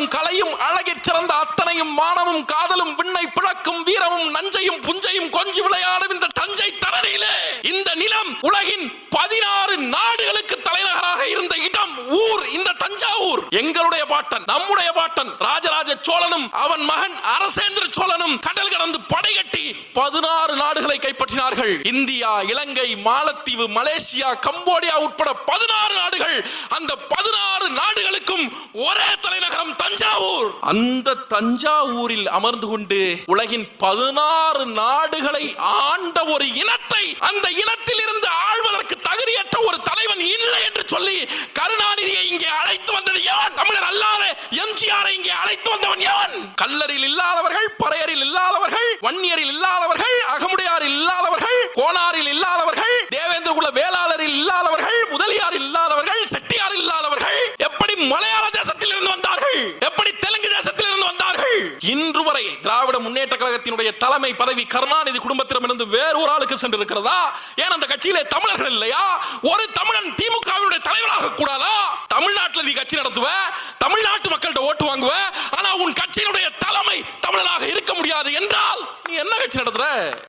அறிவும் கலையும் அழகிற் சிறந்த அத்தனையும் மானமும் காதலும் விண்ணை பிளக்கும் வீரமும் நஞ்சையும் புஞ்சையும் கொஞ்சி விளையாடும் இந்த தஞ்சை தரணியிலே. இந்த நிலம் உலகின் பதினாறு நாடுகளுக்கு தலைநகராக இருந்த இடம் ஊர் இந்த தஞ்சாவூர். எங்களுடைய பாட்டன் நம்முடைய பாட்டன் ராஜராஜ சோழனும் அவன் மகன் அரசேந்திர சோழனும் கடல் கடந்து படைகட்டி பதினாறு நாடுகளை கைப்பற்றினார்கள். இந்தியா இலங்கை மாலத்தீவு மலேசியா கம்போடியா உட்பட பதினாறு நாடுகள் அந்த பதினாறு நாடுகளுக்கும் ஒரே தலைநகரம் தஞ்சாவூர் அந்த தஞ்சாவூரில் அமர்ந்து கொண்டு உலகின் பதினாறு நாடுகளை ஆண்ட ஒரு இனத்தை அந்த இனத்தில் இருந்து ஆழ்வதற்கு தகுதியற்ற ஒரு தலைவன் இல்லை என்று சொல்லி கருணாநிதியை இங்கே அழைத்து வந்தது எவன்? தமிழர் அல்லாத எம்ஜிஆரை இங்கே அழைத்து வந்தவன் எவன்? கல்லரில் இல்லாதவர்கள் பறையரில் இல்லாதவர்கள் வன்னியரில் இல்லாதவர்கள் இன்று வரை திராவிட முன்னேற்ற கழகத்தினுடைய தலைமை பதவி கருணாநிதி குடும்பத்திடமிருந்து வேறு ஒரு ஆளுக்கு சென்றிருக்கிறதா? ஏன் அந்த கட்சியிலே தமிழர்கள் இல்லையா? ஒரு தமிழன் திமுகவினுடைய தலைவராக கூடாதா? தமிழ்நாட்டில் நீ கட்சி நடத்துவ தமிழ்நாட்டு மக்கள்கிட்ட ஓட்டு வாங்குவ ஆனா உன் கட்சியினுடைய தலைமை தமிழனாக இருக்க முடியாது என்றால் நீ என்ன கட்சி நடத்துற?